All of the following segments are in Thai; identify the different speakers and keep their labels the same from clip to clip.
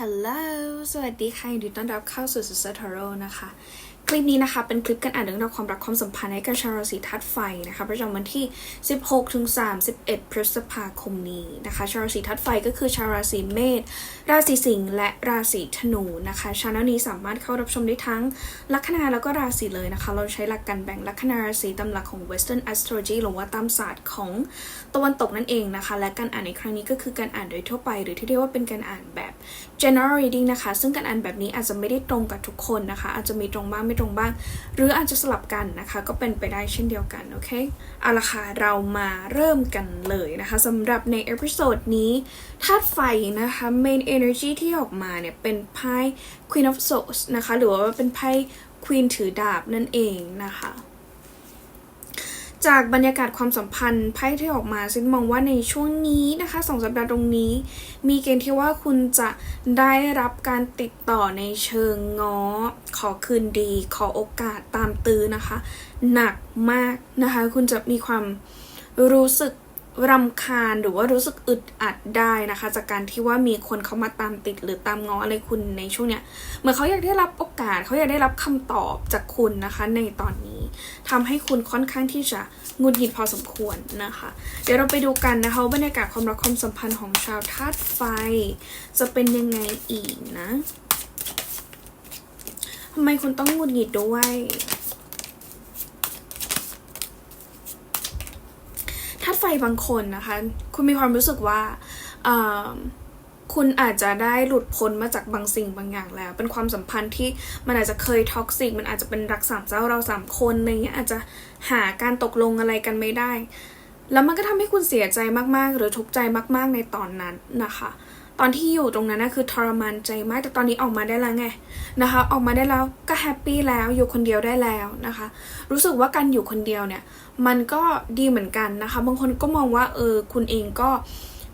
Speaker 1: ฮัลโหล สวัสดีค่ะยินดีต้อนรับเข้าสู่สุสทาโร่นะคะ ลิปนี้นะคะ เป็นคลิปการอ่านเรื่องราวความรักความสัมพันธ์ให้กับชาวราศีธาตุไฟนะคะประจำวันที่ 16ถึง31 พฤษภาคมนี้นะคะ ชาวราศีธาตุไฟก็คือชาวราศีเมษราศีสิงห์และราศีธนูนะคะชาแนลนี้สามารถเข้ารับชมได้ทั้งลัคนาแล้วก็ราศีเลยนะคะ เราใช้หลักการแบ่งลัคนาราศีตามหลักของ Western Astrology หรือว่าตามศาสตร์ของตะวันตกนั่นเองนะคะ และการอ่านในครั้งนี้ก็คือการอ่านโดยทั่วไป หรือที่เรียกว่าเป็นการอ่านแบบ general reading นะคะ ซึ่งการอ่านแบบนี้อาจจะไม่ได้ตรงกับทุกคนนะคะ อาจจะมีตรงบ้างไม่ตรงบ้าง หรืออาจจะสลับกันนะคะ ก็เป็นไปได้เช่นเดียวกัน โอเคเอาละค่ะเรามาเริ่มกันเลยนะคะสำหรับในเอพิโซดนี้ธาตุไฟนะคะ main energy ที่ออกมาเนี่ยเป็นไพ่ Queen of Swords นะคะ หรือว่าเป็นไพ่ Queen ถือดาบนั่นเองนะคะ จากบรรยากาศความสัมพันธ์ไพ่ที่ออกมาซินมองว่าในช่วงนี้นะคะสองสัปดาห์ตรงนี้ มีเกณฑ์ที่ว่าคุณจะได้รับการติดต่อในเชิงง้อ ขอคืนดี ขอโอกาสตามตื้อนะคะ หนักมากนะคะ คุณจะมีความรู้สึก รำคาญหรือว่ารู้สึกอึดอัดได้นะคะ จากการที่ว่ามีคนเขามาตามติดหรือตามง้ออะไรคุณในช่วงเนี้ยเหมือนเขาอยากได้รับโอกาสเขาอยากได้รับคำตอบจากคุณนะคะ ในตอนนี้ทำให้คุณค่อนข้างที่จะงุดหงิดพอสมควรนะคะ เดี๋ยวเราไปดูกันนะคะบรรยากาศความรักความสัมพันธ์ของชาวธาตุไฟ จะเป็นยังไงอีกนะทำไมคุณต้องงุดหงิดด้วย ธาตุไฟบางคนนะคะ คุณมีความรู้สึกว่าคุณอาจจะได้หลุดพ้นมาจากบางสิ่งบางอย่างแล้ว เป็นความสัมพันธ์ที่มันอาจจะเคยท็อกซิก มันอาจจะเป็นรักสามเจ้าเราสามคนอะไรเงี้ยอาจจะหาการตกลงอะไรกันไม่ได้ แล้วมันก็ทำให้คุณเสียใจมากๆ หรือทุกข์ใจมาก ๆในตอนนั้นนะคะ ตอนที่อยู่ตรงนั้นนะคือทรมานใจมาก แต่ตอนนี้ออกมาได้แล้วไงนะคะ ออกมาได้แล้วก็แฮปปี้แล้วอยู่คนเดียวได้แล้วนะคะ รู้สึกว่าการอยู่คนเดียวเนี่ย มันก็ดีเหมือนกันนะคะ บางคนก็มองว่าเออคุณเองก็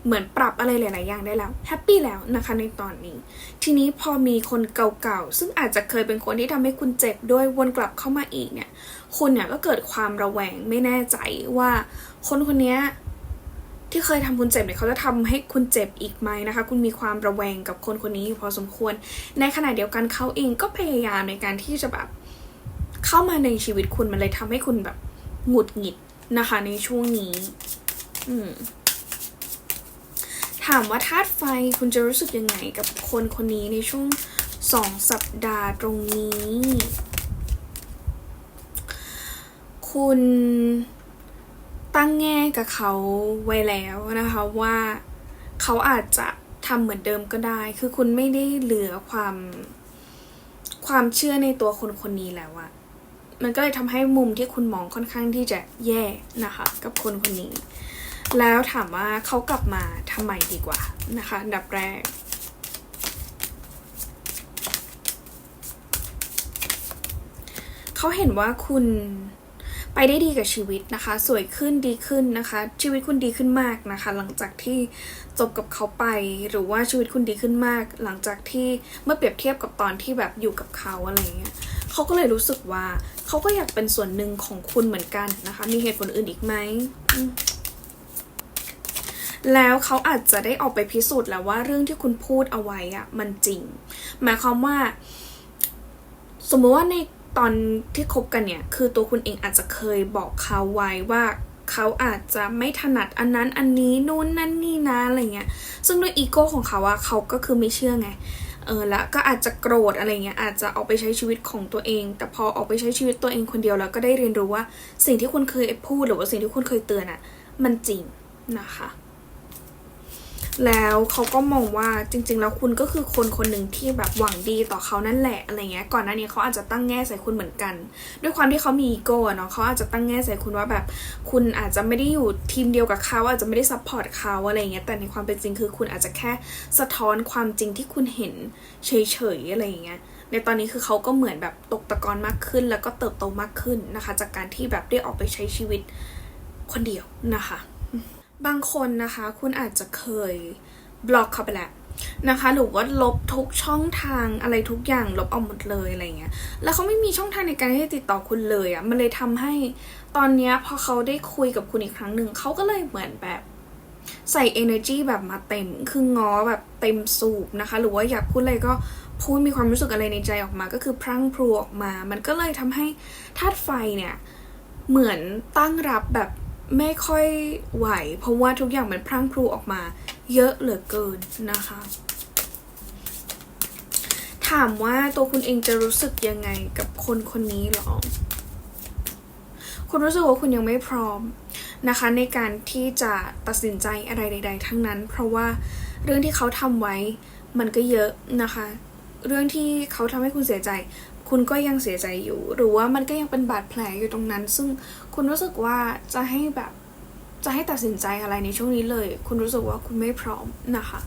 Speaker 1: เหมือนปรับอะไรหลาย ๆ อย่างได้แล้วแฮปปี้แล้วนะคะในตอนนี้ ทีนี้พอมีคนเก่าๆ ซึ่งอาจจะเคยเป็นคนที่ทำให้คุณเจ็บด้วยวนกลับเข้ามาอีกเนี่ย คุณเนี่ยก็เกิดความระแวงไม่แน่ใจว่าคนคนนี้ ที่เคยทำคุณเจ็บเนี่ยเขาจะทำให้คุณเจ็บอีกไหมนะคะ คุณมีความระแวงกับคนคนนี้อยู่พอสมควร ในขณะเดียวกันเขาเองก็พยายามในการที่จะแบบเข้ามาในชีวิตคุณมันเลยทำให้คุณแบบหงุดหงิดนะคะ ในช่วงนี้ อืมถามว่าธาตุไฟคุณจะรู้สึกยังไงกับคนคนนี้ในช่วงสองสัปดาห์ตรงนี้ คุณ ตั้งแง่กับเขาไว้แล้วนะคะว่าเขาอาจจะทำเหมือนเดิมก็ได้ คือคุณไม่ได้เหลือความความเชื่อในตัวคนคนนี้แล้วอะมันก็เลยทำให้มุมที่คุณมองค่อนข้างที่จะแย่นะคะ กับคนคนนี้ แล้วถามว่าเขากลับมาทำไมดีกว่านะคะอันดับแรกเขาเห็นว่าคุณ ไปได้ดีกับชีวิตนะคะ สวยขึ้นดีขึ้นนะคะ ชีวิตคุณดีขึ้นมากนะคะ หลังจากที่จบกับเขาไป หรือว่าชีวิตคุณดีขึ้นมาก หลังจากที่เมื่อเปรียบเทียบกับตอนที่แบบอยู่กับเขาอะไรเงี้ยเขาก็เลยรู้สึกว่าเขาก็อยากเป็นส่วนหนึ่งของคุณเหมือนกันนะคะ มีเหตุผลอื่นอีกไหมอืมแล้วเขาอาจจะได้ออกไปพิสูจน์แล้วว่าเรื่องที่คุณพูดเอาไว้อะมันจริง หมายความว่า สมมติว่าใน ตอนที่คบกันเนี่ย คือตัวคุณเองอาจจะเคยบอกเขาไว้ว่าเขาอาจจะไม่ถนัดอันนั้นอันนี้นู่นนั่นนี่นะอะไรเงี้ย ซึ่งด้วยอีโก้ของเขาอะเขาก็คือไม่เชื่อไง เออแล้วก็อาจจะโกรธอะไรเงี้ย อาจจะออกไปใช้ชีวิตของตัวเอง แต่พอออกไปใช้ชีวิตตัวเองคนเดียวแล้วก็ได้เรียนรู้ว่า สิ่งที่คุณเคยพูดหรือว่าสิ่งที่คุณเคยเตือนอะมันจริงนะคะ แล้วเขาก็มองว่าจริง ๆ แล้วคุณก็คือคนคนหนึ่งที่แบบหวังดีต่อเขานั่นแหละอะไรเงี้ยก่อนหน้านี้เขาอาจจะตั้งแง่ใส่คุณเหมือนกัน ด้วยความที่เขามีอีโก้เนาะเขาอาจจะตั้งแง่ใส่คุณว่าแบบ คุณอาจจะไม่ได้อยู่ทีมเดียวกับเขาอาจจะไม่ได้ซัพพอร์ตเขาอะไรเงี้ยแต่ในความเป็นจริงคือคุณอาจจะแค่สะท้อนความจริงที่คุณเห็นเฉยๆอะไรเงี้ยในตอนนี้คือเขาก็เหมือนแบบตกตะกอนมากขึ้น แล้วก็เติบโตมากขึ้นนะคะ จากการที่แบบได้ออกไปใช้ชีวิตคนเดียวนะคะ บางคนนะคะ คุณอาจจะเคยบล็อกเขาไปแล้วนะคะ หรือว่าลบทุกช่องทางอะไรทุกอย่างลบออกหมดเลยอะไรเงี้ย แล้วเขาไม่มีช่องทางในการที่จะติดต่อคุณเลยอะ่ะ มันเลยทำให้ตอนเนี้ยพอเขาได้คุยกับคุณอีกครั้งหนึ่งเขาก็เลยเหมือนแบบใส่ energy แบบมาเต็ม คืองอแบบเต็มสูบนะคะ หรือว่าอยากพูดอะไรก็พูดมีความรู้สึกอะไรในใจออกมา ก็คือพรั่งพรูออกมา มันก็เลยทำให้ธาตุไฟเนี่ยเหมือนตั้งรับแบบ ไม่ค่อยไหว เพราะว่าทุกอย่างมันพรั่งพรูออกมา เยอะเหลือเกินนะคะ ถามว่าตัวคุณเองจะรู้สึกยังไงกับคนคนนี้หรอ คุณรู้สึกว่าคุณยังไม่พร้อมนะคะ ในการที่จะตัดสินใจอะไรใด ๆ ทั้งนั้น เพราะว่าเรื่องที่เขาทำไว้มันก็เยอะนะคะ เรื่องที่เขาทำให้คุณเสียใจ คุณก็ยังเสียใจอยู่ หรือว่ามันก็ยังเป็นบาดแผลอยู่ตรงนั้น ซึ่ง คุณรู้สึกว่าจะให้แบบจะให้ตัดสินใจอะไรในช่วงนี้เลย คุณรู้สึกว่าคุณไม่พร้อมนะคะ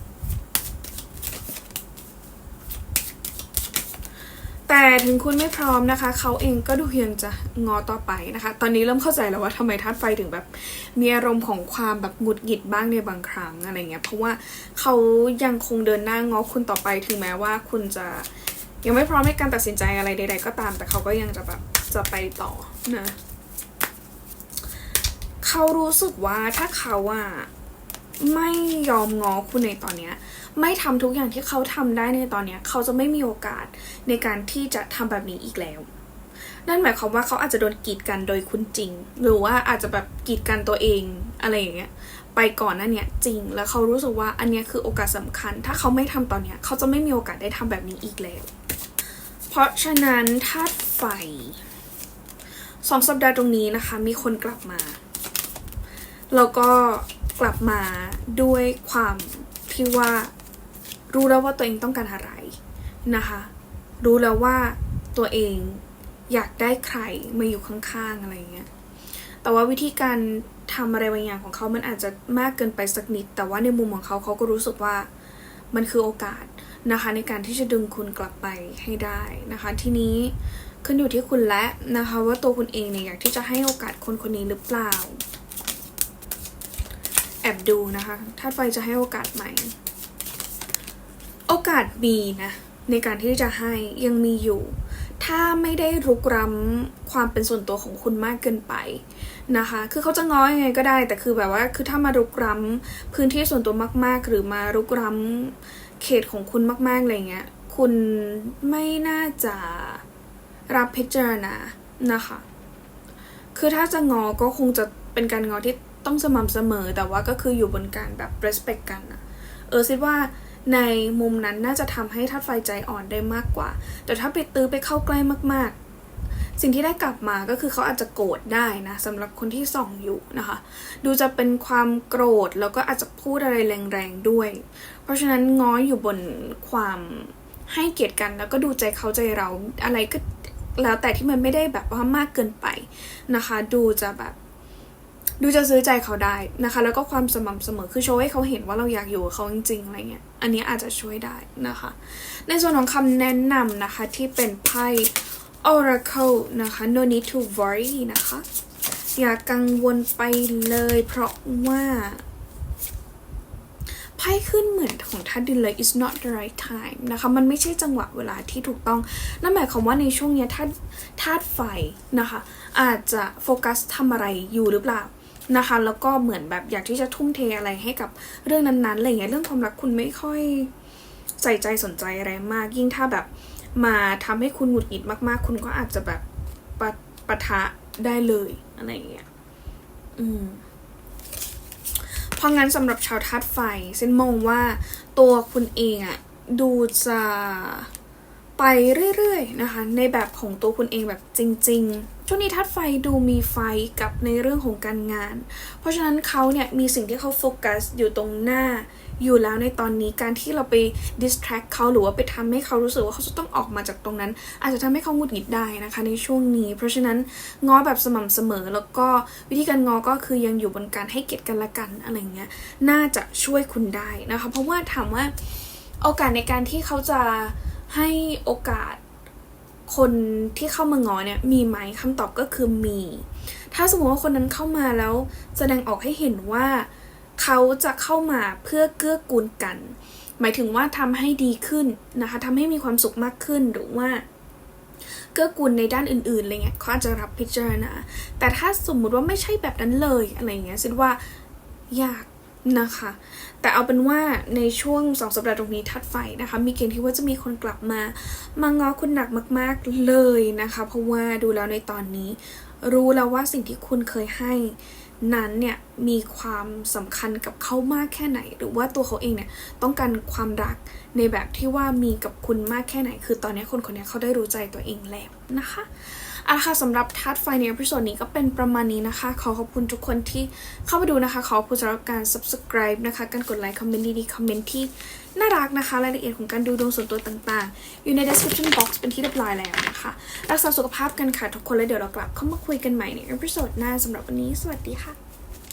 Speaker 1: แต่ถึงคุณไม่พร้อมนะคะ เขาเองก็ดูยังจะงอต่อไปนะคะ ตอนนี้เริ่มเข้าใจแล้วว่าทำไมธาตุไฟถึงแบบ มีอารมณ์ของความแบบหงุดหงิดบ้างในบางครั้งอะไรเงี้ย เพราะว่าเขายังคงเดินหน้างอคุณต่อไป ถึงแม้ว่าคุณจะยังไม่พร้อมในการตัดสินใจอะไรใด ๆ ก็ตาม แต่เขาก็ยังจะแบบจะไปต่อนะ เขารู้สึกว่าถ้าเขาอะไม่ยอมงอคุณในตอนเนี้ย ไม่ทำทุกอย่างที่เขาทำได้ในตอนเนี้ย เขาจะไม่มีโอกาสในการที่จะทำแบบนี้อีกแล้ว นั่นหมายความว่าเขาอาจจะโดนกีดกันโดยคุณจริง หรือว่าอาจจะแบบกีดกันตัวเองอะไรอย่างเงี้ย ไปก่อนนั่นเนี่ยจริง แล้วเขารู้สึกว่าอันเนี้ยคือโอกาสสำคัญ ถ้าเขาไม่ทำตอนเนี้ย เขาจะไม่มีโอกาสได้ทำแบบนี้อีกแล้ว เพราะฉะนั้นธาตุไฟสองสัปดาห์ตรงนี้นะคะ มีคนกลับมา แล้วก็กลับมาด้วยความที่ว่ารู้แล้วว่าตัวเองต้องการอะไรนะคะ รู้แล้วว่าตัวเองอยากได้ใครมาอยู่ข้างๆอะไรเงี้ย แต่ว่าวิธีการทำอะไรบางอย่างของเขามันอาจจะมากเกินไปสักนิด แต่ว่าในมุมของเขาเขาก็รู้สึกว่ามันคือโอกาสนะคะ ในการที่จะดึงคุณกลับไปให้ได้นะคะ ทีนี้ขึ้นอยู่ที่คุณและนะคะ ว่าตัวคุณเองเนี่ยอยากที่จะให้โอกาสคนคนนี้หรือเปล่า แอบดูนะคะถ้าไฟจะให้โอกาสใหม่ โอกาสมีนะ ในการที่จะให้ยังมีอยู่ ถ้าไม่ได้รุกร้ำความเป็นส่วนตัวของคุณมากเกินไปนะคะ คือเขาจะง้อยังไงก็ได้ แต่คือแบบว่า คือถ้ามารุกร้ำพื้นที่ส่วนตัวมาก ๆ หรือมารุกร้ำเขตของคุณมาก ๆ อะไรเงี้ย คุณไม่น่าจะรับพิจารณานะคะ คือถ้าจะงอก็คงจะเป็นการงอที่ ต้องสม่ำเสมอแต่ว่าก็คืออยู่บนการแบบ respect กันอะเออคิดว่าในมุมนั้นน่าจะทำให้ทัดไฟใจอ่อนได้มากกว่า แต่ถ้าไปตื้อไปเข้าใกล้มากๆ สิ่งที่ได้กลับมาก็คือเขาอาจจะโกรธได้นะสำหรับคนที่ส่องอยู่นะคะ ดูจะเป็นความโกรธแล้วก็อาจจะพูดอะไรแรงๆด้วย เพราะฉะนั้นง้ออยู่บนความให้เกียรติกันแล้วก็ดูใจเขาใจเราอะไรก็แล้วแต่ที่มันไม่ได้แบบว่ามากเกินไปนะคะ ดูจะแบบ ดูจะซื้อใจเขาได้นะคะ แล้วก็ความสม่ำเสมอคือโชว์ให้เขาเห็นว่าเราอยากอยู่กับเขาจริงๆอะไรเงี้ยอันนี้อาจจะช่วยได้นะคะ ในส่วนของคำแนะนำนะคะที่เป็นไพ่ Oracle นะคะ no need to worry นะคะ อย่ากังวลไปเลย เพราะว่าไพ่ขึ้นเหมือนของท่านดินเลย it's not the right time นะคะ มันไม่ใช่จังหวะเวลาที่ถูกต้อง นั่นหมายความว่าในช่วงนี้ธาตุธาตุไฟนะคะ อาจจะโฟกัสทำอะไรอยู่หรือเปล่า นะคะ แล้วก็เหมือนแบบอยากที่จะทุ่มเทอะไรให้กับเรื่องนั้นๆอะไรเงี้ยเรื่องความรักคุณไม่ค่อยใส่ใจสนใจอะไรมาก ยิ่งถ้าแบบมาทำให้คุณหงุดหงิดมาก ๆ คุณก็อาจจะแบบปะปะทะได้เลยอะไรเงี้ยอืมเพราะงั้นสำหรับชาวธาตุไฟเส้นมองว่าตัวคุณเองอะดูจะไปเรื่อย ๆ นะคะ ในแบบของตัวคุณเองแบบจริง ๆ ช่วงนี้ธาตุไฟดูมีไฟกับในเรื่องของการงาน เพราะฉะนั้นเขาเนี่ยมีสิ่งที่เขาโฟกัสอยู่ตรงหน้าอยู่แล้วในตอนนี้การที่เราไป distract เขาหรือว่าไปทำให้เขารู้สึกว่าเขาจะต้องออกมาจากตรงนั้น อาจจะทำให้เขาหงุดหงิดได้นะคะในช่วงนี้ เพราะฉะนั้นง้อแบบสม่ำเสมอแล้วก็วิธีการง้อก็คือยังอยู่บนการให้เกียรติกันละกันอะไรเงี้ยน่าจะช่วยคุณได้นะคะ เพราะว่าถามว่าโอกาสในการที่เขาจะให้โอกาส คนที่เข้ามางอเนี่ยมีไหมคำตอบก็คือมี ถ้าสมมติว่าคนนั้นเข้ามาแล้วแสดงออกให้เห็นว่าเขาจะเข้ามาเพื่อเกื้อกูลกัน หมายถึงว่าทำให้ดีขึ้นนะคะทำให้มีความสุขมากขึ้นหรือว่าเกื้อกูลในด้านอื่นๆอะไรเงี้ยเขาอาจจะรับพิจารณา แต่ถ้าสมมุติว่าไม่ใช่แบบนั้นเลยอะไรเงี้ยคิดว่ายากนะคะ แต่เอาเป็นว่าในช่วงสองสัปดาห์ตรงนี้ทัดไฟนะคะ มีเกณฑ์ที่ว่าจะมีคนกลับมา มางอคุณหนักมาก ๆ เลยนะคะ เพราะว่าดูแล้วในตอนนี้ รู้แล้วว่าสิ่งที่คุณเคยให้ นั้นเนี่ยมีความสำคัญกับเขามากแค่ไหน หรือว่าตัวเขาเองเนี่ยต้องการความรักในแบบที่ว่ามีกับคุณมากแค่ไหน คือตอนนี้คนคนนี้เขาได้รู้ใจตัวเองแล้วนะคะเอาละค่ะสำหรับทัดไฟในเอพิโซดนี้ก็เป็นประมาณนี้นะคะ ขอขอบคุณทุกคนที่เข้ามาดูนะคะ ขอบคุณสำหรับการ subscribe นะคะ การกดไลค์คอมเมนต์ดีๆคอมเมนต์ที่ น่ารักนะคะ รายละเอียดของการดูดวงส่วนตัวต่างๆ อยู่ใน description box เป็นที่เรียบร้อยแล้วนะคะ รักษาสุขภาพกันค่ะทุกคนแล้วเดี๋ยวเรากลับเข้ามาคุยกันใหม่ในเอพิโซดหน้าสำหรับวันนี้ สวัสดีค่ะ